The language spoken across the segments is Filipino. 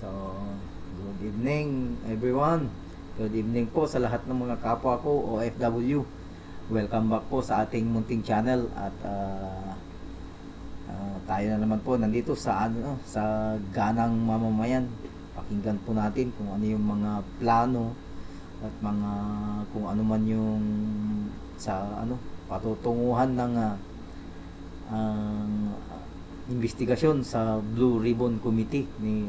So, good evening everyone. Good evening po sa lahat ng mga kapwa ko OFW. Welcome back po sa ating munting channel at ah, ah, tayo na naman po nandito sa ano sa ganang mamamayan. Pakinggan po natin kung ano yung mga plano at mga kung ano man yung sa ano patutunguhan ng ah, ang investigasyon sa Blue Ribbon Committee ni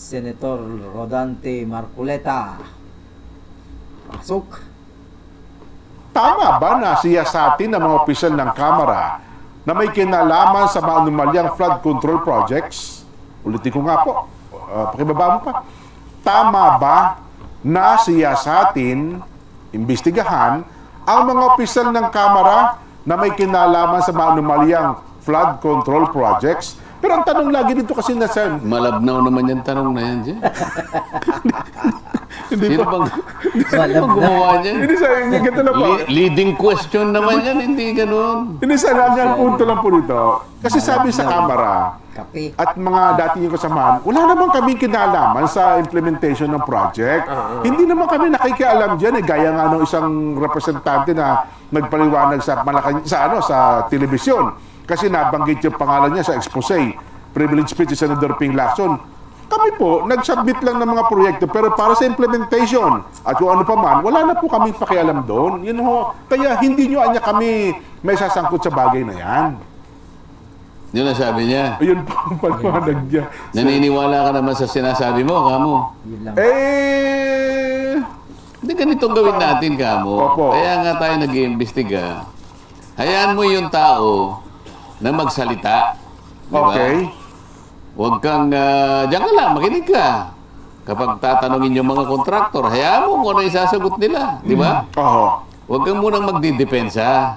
Senator Rodante Marcoleta. Pasok. Tama ba na siyasatin ng mga opisyal ng Kamara na may kinalaman sa mga anomalyang flood control projects? Ulitin ko nga po, uh, pakibaba mo pa. Tama ba na siyasatin, imbestigahan, ang mga opisyal ng Kamara na may kinalaman sa mga anomalyang flood control projects? Pero ang tanong lagi dito kasi na sa... Malabnaw naman yung tanong na yan, Jen. Hindi Sino pa. bang, sino bang gumawa niyan? Hindi sa... Ganito na po. Le- leading question naman yan, hindi ganun. Hindi sa... Ang punto lang po dito. Kasi sabi sa Kamara, Kape. at mga dati yung kasamahan, wala naman kami kinalaman sa implementation ng project. Hindi naman kami nakikialam diyan eh gaya nga ng isang representante na nagpaliwanag sa Malacan sa ano sa telebisyon kasi nabanggit yung pangalan niya sa expose, privilege speech ni Senator Ping Lacson. Kami po, nag-submit lang ng mga proyekto pero para sa implementation at kung ano pa man, wala na po kami pakialam doon. Yun ho, kaya hindi nyo anya kami may sasangkot sa bagay na yan. Yun ang sabi niya. Ayun po ang paliwanag niya. Naniniwala ka naman sa sinasabi mo, kamo. Eh, Hindi ganitong gawin natin, kamo. Opo. Kaya nga tayo nag-iimbestiga. Hayaan mo yung tao na magsalita. Di ba? okay. Huwag kang, uh, diyan ka lang, makinig ka. Kapag tatanungin yung mga kontraktor, hayaan mo kung ano isasagot nila. Di ba? Oo. Huwag kang munang magdidepensa.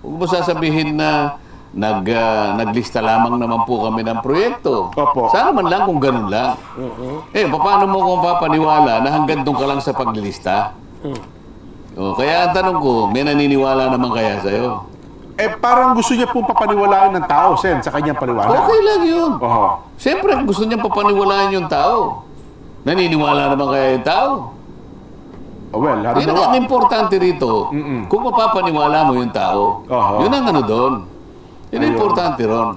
Huwag mo sasabihin na nag, ah, naglista lamang naman po kami ng proyekto. Opo. Sana man lang kung ganun lang. Eh, paano mo kung papaniwala na hanggang doon ka lang sa paglilista? O, kaya ang tanong ko, may naniniwala naman kaya sa'yo? Eh, parang gusto niya pong papaniwalaan ng tao, Sen, sa kanyang paliwanag. Okay lang yun. Oo. Siyempre, gusto niyang papaniwalaan yung tao. Naniniwala naman kaya yung tao? Oh, well, Yun ang importante rito, Mm-mm. kung mapapaniwala mo yung tao. Oho. Yun ang ano doon. Yun ang Ayun. importante ron.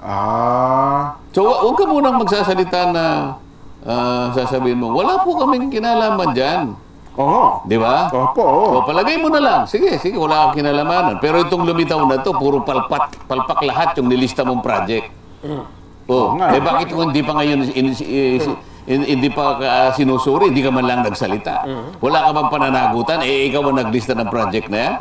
Ah. So, wa- huwag ka munang magsasalita na ah, sasabihin mo, wala po kaming kinalaman dyan. Oo. Di ba? Opo. oo. O, palagay mo na lang. Sige, sige, wala kang kinalamanan. Pero itong lumitaw na to, puro palpat, palpak lahat yung nilista mong project. Oh, nga. eh bakit kung hindi pa ngayon in, in- in- hindi pa ka sinusuri, hindi ka man lang nagsalita? Wala ka bang pananagutan? Eh, ikaw ang naglista ng project na yan?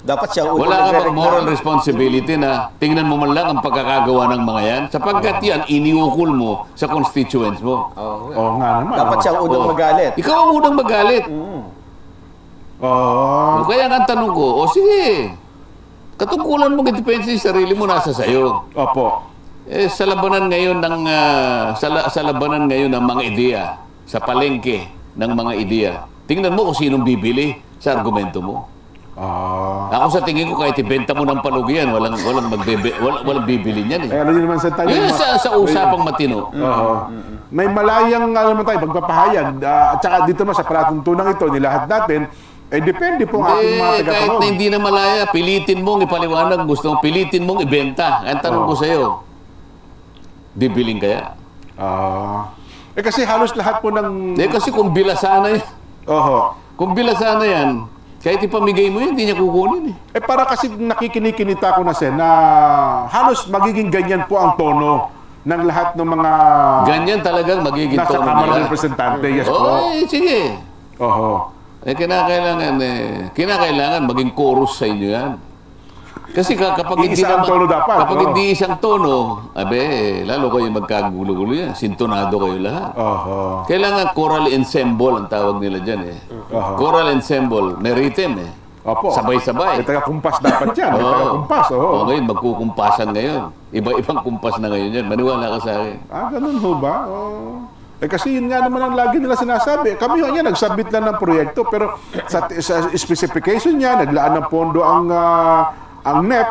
Dapat siya Wala ka bang moral responsibility na tingnan mo man lang ang pagkakagawa ng mga yan? Sapagkat yan, iniukol mo sa constituents mo. Oo nga. Oo nga naman. Dapat oo. siya unang Oh. magalit. Ikaw ang unang magalit. Oo. O kaya nga ang tanong ko, o sige, katungkulan mo depensa yung sarili mo nasa sayo. Opo. Eh, sa labanan ngayon ng ah, sa, la- sa labanan ngayon ng mga ideya, sa palengke ng mga ideya, tingnan mo kung sinong bibili sa argumento mo. Ah. Ako sa tingin ko kahit ibenta mo ng palugi yan, walang walang magbebe, walang, walang bibili niyan eh. Eh, ano yun naman sa tayo? Yun sa, sa usapang matino. Oo. May malayang ano naman tayo, pagpapahayag. ah, at saka dito naman sa palatuntunan ito, nilahat natin, eh depende po ang ating mga Eh, kahit na hindi na malaya, pilitin mong ipaliwanag, gusto mong pilitin mong ibenta. Ang tanong ko sa'yo, bibiling kaya? Ah. eh kasi halos lahat po ng... Eh, kasi kung bila sana yan, Oho. kung bila sana yan, kahit ipamigay mo yan, hindi niya kukunin eh. Eh para kasi nakikinikinita ko na sen na halos magiging ganyan po ang tono ng lahat ng mga Ganyan talagang magiging nasa tono Kamara ng nila. Representante. Yes po. Oh, eh, sige. Oho. Eh, kinakailangan, eh, kinakailangan maging chorus sa inyo yan. Kasi ka, kapag hindi Iisa ang naman- tono dapat, Kapag oo. hindi isang tono, abe, lalo kayo magkagulo-gulo yan. Sintonado kayo lahat. Oho. Kailangan choral ensemble ang tawag nila dyan eh. Aha. Choral ensemble, may rhythm eh. Opo. Sabay-sabay. May taga-kumpas dapat yan. May taga-kumpas. Oo. O ngayon, magkukumpasan ngayon. Iba-ibang kumpas na ngayon yan. Maniwala ka sa akin. Ah, ganun ho ba? Oh. Eh kasi yun nga naman ang lagi nila sinasabi. Kami ho yan, nagsabit lang ng proyekto pero sa, sa specification niya, naglaan ng pondo ang ah, ang NEP.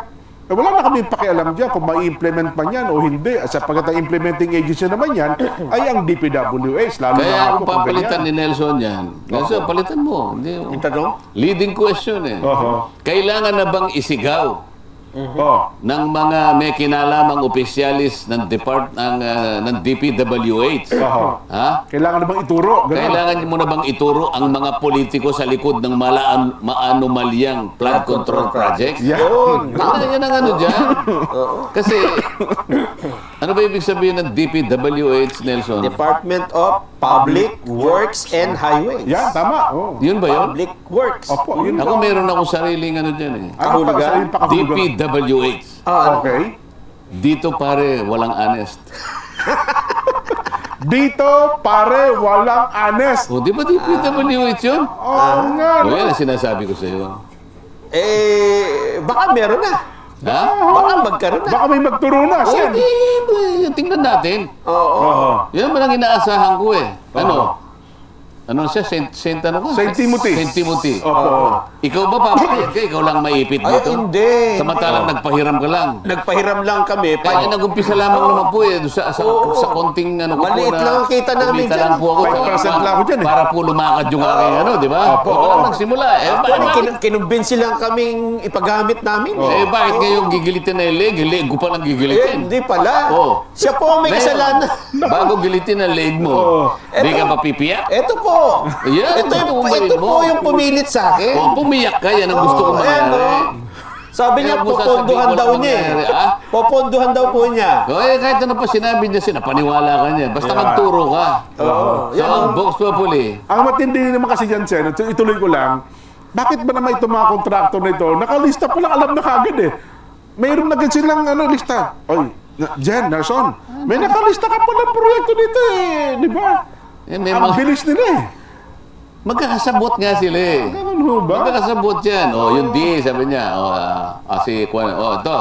Eh, wala na kami pakialam dyan kung mai-implement man yan o hindi. At sapagkat ang implementing agency naman yan ay ang DPWH. Lalo Kaya na kung ako kung papalitan ganyan. ni Nelson yan, Nelson, palitan mo. Hindi, tanong? leading question eh. Oho. Kailangan na bang isigaw Oh. ng mga may kinalamang opisyalis ng depart ng ah, ng DPWH? Oho. Ha? Kailangan na bang ituro? Ganun. Kailangan mo na bang ituro ang mga politiko sa likod ng malaan, maanomalyang flood control projects? Yan. Yan, yan ang ano dyan. Kasi, ano ba ibig sabihin ng DPWH, Nelson? Department of Public Works and Highways. Yan, tama. Oh. Yun ba yun? Public Works. Opo, yun. Ako meron akong sariling ano dyan eh. Ano Kahulugan? DPWH. Ah, ano? Okay. Dito pare, walang honest. Dito, pare, walang honest. O, di ba DPWH yun? Oo nga. O, yan ang sinasabi ko sa iyo. Eh, baka meron na. Ha? Baka magkaroon na. Baka may magturo na. O, Sen. di, di, tingnan natin. Oo. Yan naman ang inaasahan ko eh. Ano? Ano siya? Saint, Saint ano ko? Saint Timothy. Saint Timothy. Opo. Ikaw ba papayag ka? Ikaw lang maipit Ay, dito? hindi. Samantalang nagpahiram ka lang. Nagpahiram lang kami. Kaya Pa- nag-umpisa lamang naman po eh. Sa, sa, sa konting ano ko Maliit po na... lang ang kita namin kumita dyan. lang po ako. 5% lang ako dyan eh. Para po lumakad yung aking ano, di ba? Opo. Ako lang nagsimula. Eh, ba, bakit, kin- kinumbinsi lang kaming ipagamit namin. eh, bakit ngayon gigilitin na yung leg? Yung leg ko pa lang Eh, gigilitin. hindi pala. Oo. Siya po ang may Ngayon, kasalanan. Bago gilitin ang leg mo, di ka Eto. mapipiyak? Ito po. Yan, ito, yung, ito mo. po yung pumilit sa akin. Kung pumiyak ka, yan ang gusto ayan, mangyari. oh. Sabi niya, mo sasabihin daw walang niya. eh. ah? Poponduhan daw po niya. O, eh, kahit ano pa sinabi niya, sinapaniwala ka niya. Basta Yeah. magturo ka. Oo. So, ang Vox Populi, Ang matindi naman kasi dyan, Sen, at ituloy ko lang, bakit ba naman itong mga kontraktor na ito, nakalista pa lang, alam na kagad eh. Mayroon na agad silang ano, lista. Oy, na- Jen, Nelson, may nakalista ka pa ng proyekto dito eh, di ba? Eh, may Ang mga, bilis nila eh. magkakasabot nga sila eh. Ganun ho ba? Magkakasabot yan. O, yung D, sabi niya. O, ah, ah, si Kwan, o, ito.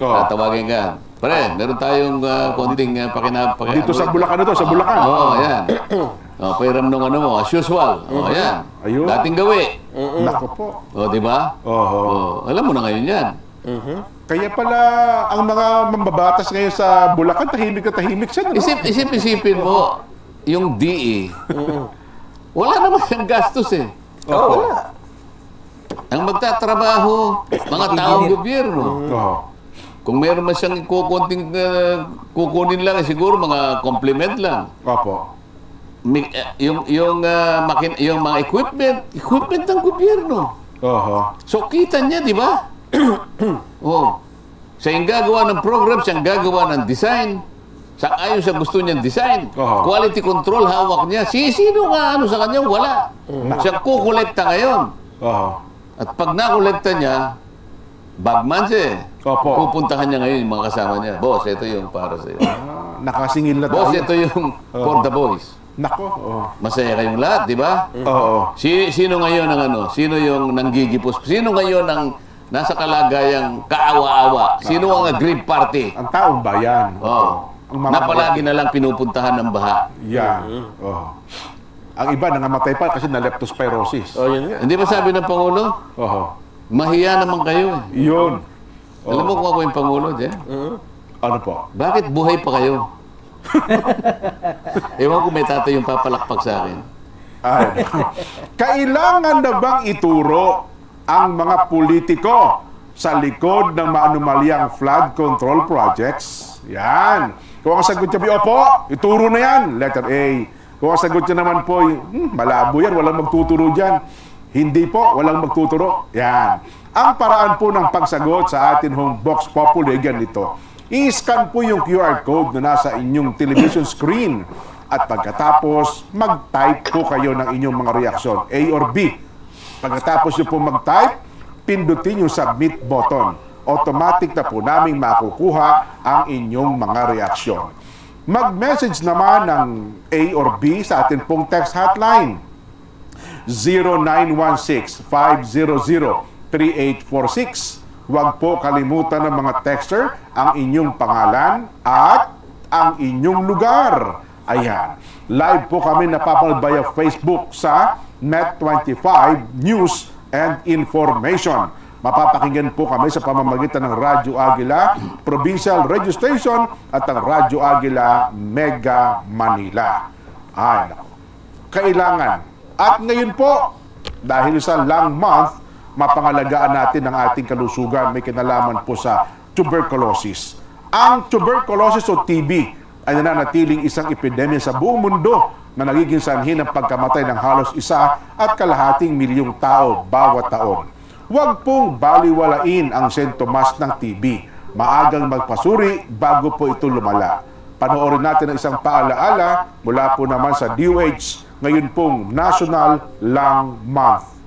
Oo. Ah, tawagin ka. Pare, meron tayong ah, konting uh, pakina... Paki, Dito sa Bulacan ito, sa Bulacan. Oo, yan. O, pahiram nung ano mo, as usual. O, yan. Ayun. Dating gawi. Nako po. O, di ba? Oho. O, alam mo na ngayon yan. Kaya pala, ang mga mambabatas ngayon sa Bulacan, tahimik na tahimik siya. Isip, isip, isipin mo, yung DE, wala naman siyang gastos eh. Oo, wala. Ang magtatrabaho, mga taong gobyerno. Oo. Kung meron man siyang kukunting uh, kukunin lang, eh, siguro mga compliment lang. Opo. Mi- eh, yung yung ah, makin yung mga equipment, equipment ng gobyerno. Oho. So kita niya, di ba? oh. Siya yung gagawa ng program, siya yung gagawa ng design. Sa ayon sa gusto niyang design. Oo. Quality control hawak niya. Si sino nga ano sa kanya? Wala. Siya kukolekta ngayon. Oho. At pag nakolekta niya, bagman siya eh. Opo. Pupuntahan niya ngayon yung mga kasama niya. Boss, ito yung para sa iyo. Ah, nakasingil na Boss, tayo. ito yung for the boys. Nako. Oo. Masaya kayong lahat, di ba? Oo. Si, sino ngayon ang ano? Sino yung nanggigipos? Sino ngayon ang nasa kalagayang kaawa-awa? Sino ang agreed party? Ang taong bayan. Oh. Mga- Na palagi na lang pinupuntahan ng baha. Yan. Oo. Ang iba nangamatay pa kasi na leptospirosis. Oh, yun nga. Hindi ba sabi ng Pangulo? Oho. Mahiya naman kayo. eh. Yun. Alam mo kung ako yung Pangulo, Jen? Ano po? Bakit buhay pa kayo? Ewan ko may tatay yung papalakpak sa akin. Ay. Kailangan na bang ituro ang mga politiko sa likod ng maanumalyang flood control projects? Yan. Kung ang sagot niya, opo, ituro na yan. Letter A. Kung ang sagot niya naman po, hmm, malabo yan, walang magtuturo dyan. Hindi po, walang magtuturo. Yan. Ang paraan po ng pagsagot sa atin hong Vox Populi, ganito. I-scan po yung QR code na nasa inyong television screen at pagkatapos, mag-type po kayo ng inyong mga reaksyon, A or B. Pagkatapos nyo po mag-type, pindutin yung submit button. Automatic na po naming makukuha ang inyong mga reaksyon. Mag-message naman ng A or B sa atin pong text hotline 0916-500-3846. Huwag po kalimutan ng mga texter ang inyong pangalan at ang inyong lugar. Ayan. Live po kami napapanood via Facebook sa Net25 News and Information. Mapapakinggan po kami sa pamamagitan ng Radyo Agila, Provincial Radio Station at ang Radyo Agila Mega Manila. Ay. Kailangan. At ngayon po, dahil sa long month, mapangalagaan natin ang ating kalusugan. May kinalaman po sa tuberculosis. Ang tuberculosis o TB ay nananatiling isang epidemya sa buong mundo na nagiging sanhi ng pagkamatay ng halos isa at kalahating milyong tao bawat taon. Huwag pong baliwalain ang sintomas ng TB. Maagang magpasuri bago po ito lumala. Panoorin natin ang isang paalaala mula po naman sa DOH ngayon pong National Lung Month.